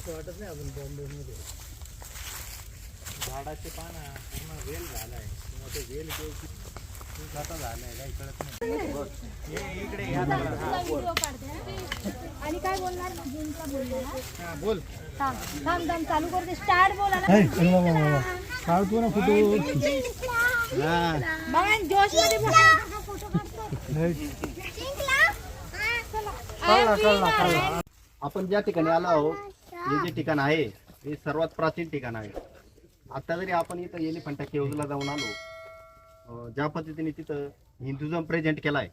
असं वाटत नाही आपण बॉम्बेमध्ये झाडाचे पाना पूर्ण वेल झालाय. किंवा ते वेल कसा काही कळत नाही. हे इकडे या जरा. बोल. व्हिडिओ काढते. आणि काय बोलणार? बोलणार बोल. थांब थांब थांब चालू करते. स्टार्ट बोला ना. काढतो ना फोटो बघा जोशमध्ये फोटो काढतो. चला. आपण ज्या ठिकाणी आलो आहोत हे जे ठिकाण आहे हे सर्वात प्राचीन ठिकाण आहे. आता जरी आपण इथं एलिफंटा केवजला जाऊन आलो ज्या पद्धतीने तिथं हिंदुझम प्रेझेंट केलाय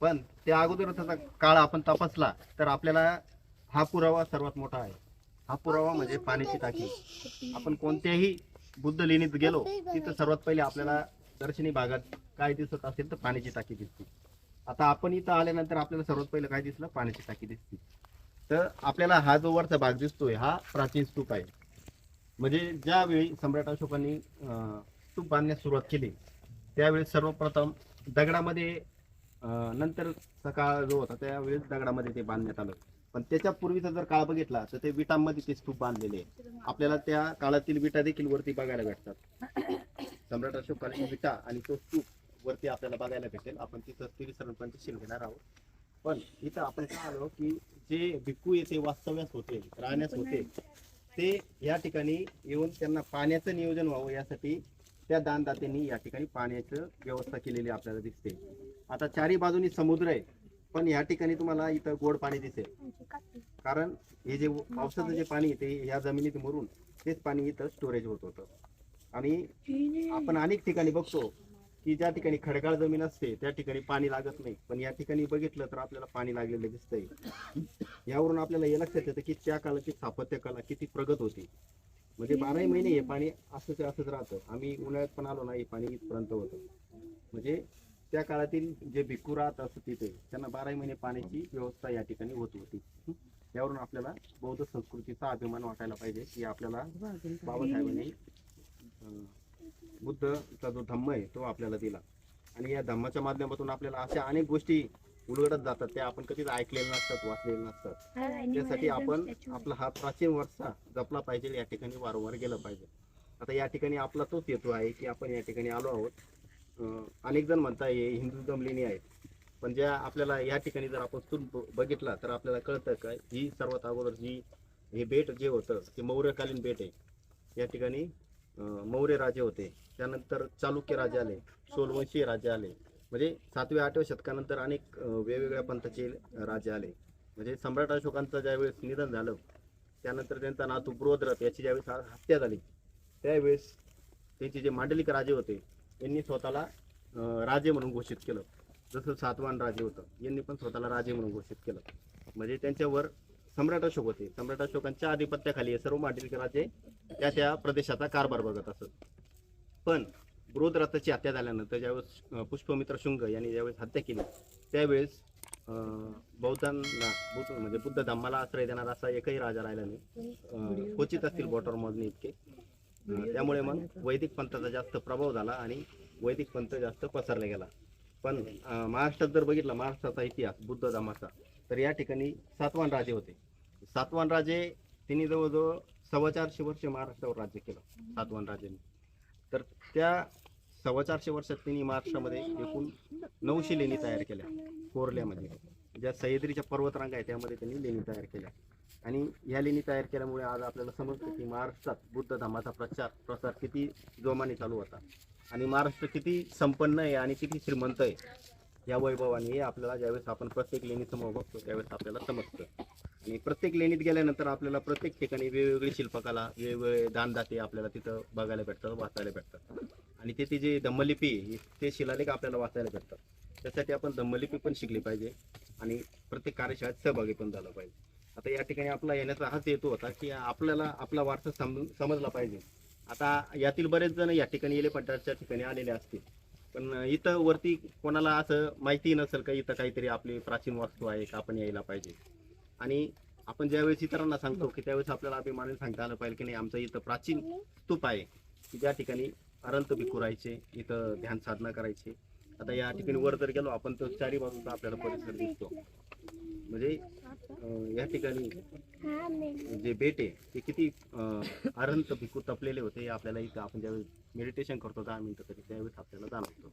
पण त्या अगोदर त्याचा काळ आपण तपासला तर आपल्याला हा पुरावा सर्वात मोठा आहे. हा पुरावा म्हणजे पाण्याची टाकी. आपण कोणत्याही बुद्ध लेणीत गेलो तिथं सर्वात पहिले आपल्याला दर्शनी भागात काय दिसत असेल तर पाण्याची टाकी दिसते. आता आपण इथं आल्यानंतर आपल्याला सर्वात पहिलं काय दिसलं? पाण्याची टाकी दिसते. तर आपल्याला हा जो वरचा भाग दिसतोय हा प्राचीन स्तूप आहे. म्हणजे ज्यावेळी सम्राट अशोकांनी स्तूप बांधण्यास सुरुवात केली त्यावेळी सर्वप्रथम दगडामध्ये नंतर सकाळ जो होता त्यावेळेस दगडामध्ये ते बांधण्यात आलं. पण त्याच्या पूर्वीचा जर काळ बघितला तर ते विटांमध्ये ते स्तूप बांधलेले आहे आपल्याला त्या काळातील विटा देखील वरती बघायला भेटतात. सम्राट अशोकांची विटा आणि तो स्तूप वरती आपल्याला बघायला भेटेल. आपण तिथं त्रिसरण शिल घेणार आहोत. पण इथं आपण काय आलो की जे भिक्खू येथे वास्तव्यास होते राहण्यास होते ते या ठिकाणी येऊन त्यांना पाण्याचं नियोजन व्हावं यासाठी त्या दानदात्यांनी या ठिकाणी पाण्याचं व्यवस्था केलेली आपल्याला दिसते. आता चारी बाजूनी समुद्र आहे पण या ठिकाणी तुम्हाला इथं गोड पाणी दिसेल. कारण हे जे पावसाचं जे पाणी ते या जमिनीत मरून तेच पाणी इथं स्टोरेज होत होतं. आणि आपण अनेक ठिकाणी बघतो की ज्या ठिकाणी खडकाळ जमीन असते त्या ठिकाणी पाणी लागत नाही. पण या ठिकाणी बघितलं तर आपल्याला पाणी लागलेलं दिसतंय. यावरून आपल्याला हे लक्षात येतं की त्या काळाची स्थापत्य कला किती प्रगत होती. म्हणजे बाराही महिने हे पाणी असंच असंच राहतं. आम्ही उन्हाळ्यात पण आलो ना हे पाणी इथपर्यंत होतं. म्हणजे त्या काळातील जे भिक्खू राहत असत तिथे त्यांना बाराही महिने पाण्याची व्यवस्था या ठिकाणी होत होती. यावरून आपल्याला बौद्ध संस्कृतीचा अभिमान वाटायला पाहिजे की आपल्याला बाबासाहेबांनी बुद्धचा जो धम्म आहे तो आपल्याला दिला. आणि या धम्माच्या माध्यमातून आपल्याला अशा अनेक गोष्टी उलगडत जातात त्या आपण कधीच ऐकलेल्या नसतात वाचलेल्या नसतात. त्यासाठी आपण आपला हा प्राचीन वारसा जपला पाहिजे या ठिकाणी वारंवार गेलं पाहिजे. आता या ठिकाणी आपला तोच हेतू आहे की आपण या ठिकाणी आलो आहोत. अनेक जण म्हणताय हे हिंदू जमलेली आहेत. पण ज्या आपल्याला या ठिकाणी जर आपण ब- बघितला तर आपल्याला कळतं का ही सर्वात अगोदर जी हे बेट जे होतं ते मौर्यकालीन बेट आहे. या ठिकाणी मौर्य राजे होते. त्यानंतर चालुक्य राजे आले सोलवंशी राजे आले. म्हणजे सातव्या आठव्या शतकानंतर अनेक वेगवेगळ्या पंथाचे राजे आले. म्हणजे सम्राट अशोकांचं ज्यावेळेस निधन झालं त्यानंतर त्यांचा नातू बृहद्रथ याची ज्यावेळेस हत्या झाली त्यावेळेस त्यांचे जे मांडलिक राजे होते यांनी स्वतःला राजे म्हणून घोषित केलं. जसं सातवान राजे होतं यांनी पण स्वतःला राजे म्हणून घोषित केलं. म्हणजे त्यांच्यावर सम्राट अशोक होते. सम्राट अशोकांच्या आधिपत्याखाली सर्व मांडलिक त्या त्या प्रदेशाचा कारभार बघत असत. पण बृहद्रथाची हत्या झाल्यानंतर ज्यावेळेस पुष्पमित्र शुंग यांनी ज्यावेळेस हत्या केली त्यावेळेस अं, बौद्धांना बुद्ध म्हणजे बुद्ध धम्माला आश्रय देणारा असा एकही राजा राहिला नाही. क्वचित असतील बॉटर मोजणे इतके. त्यामुळे मग वैदिक पंथाचा जास्त प्रभाव झाला आणि वैदिक पंथ जास्त पसरला गेला. पण महाराष्ट्रात जर बघितलं महाराष्ट्राचा इतिहास बुद्ध धम्माचा तर या ठिकाणी सातवान राजे होते. सातवान राजे त्यांनी जवळजवळ सव्वा चारशे वर्ष महाराष्ट्रावर राज्य केलं सातवान राजेने. तर त्या सव्वा चारशे वर्षात त्यांनी महाराष्ट्रामध्ये एकूण नऊशे लेणी तयार केल्या कोरल्यामध्ये. ज्या सह्याद्रीच्या पर्वतरांगा आहे त्यामध्ये त्यांनी लेणी तयार केल्या. आणि ह्या लेणी तयार केल्यामुळे आज आपल्याला समजतं की महाराष्ट्रात बुद्ध धर्माचा प्रचार प्रसार किती जोमाने चालू होता. आणि महाराष्ट्र किती संपन्न आहे आणि किती श्रीमंत आहे. या वैभवाने आपल्याला ज्यावेळेस आपण प्रत्येक लेणीसमोर बघतो त्यावेळेस आपल्याला समजतं आणि प्रत्येक लेणीत गेल्यानंतर आपल्याला प्रत्येक ठिकाणी वेगवेगळी शिल्पकला वेगवेगळे दानदाते आपल्याला तिथं बघायला भेटतात वाचायला भेटतात. आणि तिथे जे जी धम्मलिपी आहे, ते शिलालेख आपल्याला वाचायला भेटतात. त्यासाठी आपण धम्मलिपी पण शिकली पाहिजे आणि प्रत्येक कार्यशाळेत सहभागी पण झालं पाहिजे. आता या ठिकाणी आपला येण्याचा हाच हेतू होता की आपल्याला आपला वारसा समजून समजला पाहिजे. आता यातील बरेच जण या ठिकाणी येले पंढरच्या ठिकाणी आलेले असतील. पण इथं वरती कोणाला असं माहिती नसेल का इथं काहीतरी आपली प्राचीन वास्तू आहे का आपण यायला पाहिजे. आणि आपण ज्यावेळेस इतरांना सांगतो की त्यावेळेस आपल्याला अभिमानाने सांगता आलं पाहिजे की नाही आमचं इथं प्राचीन स्तूप आहे. की ज्या ठिकाणी अरंत भिक्खू राहायचे इथं ध्यान साधना करायचे. आता या ठिकाणी वर जर गेलो आपण तर चारी बाजूचा आपल्याला परिसर दिसतो. म्हणजे या ठिकाणी जे बेट आहे ते किती अं, अरंत भिक्खू तपलेले होते हे आपल्याला इथं आपण ज्यावेळेस मेडिटेशन करतो दहा मिनिटं तरी त्यावेळेस आपल्याला जाणवतो.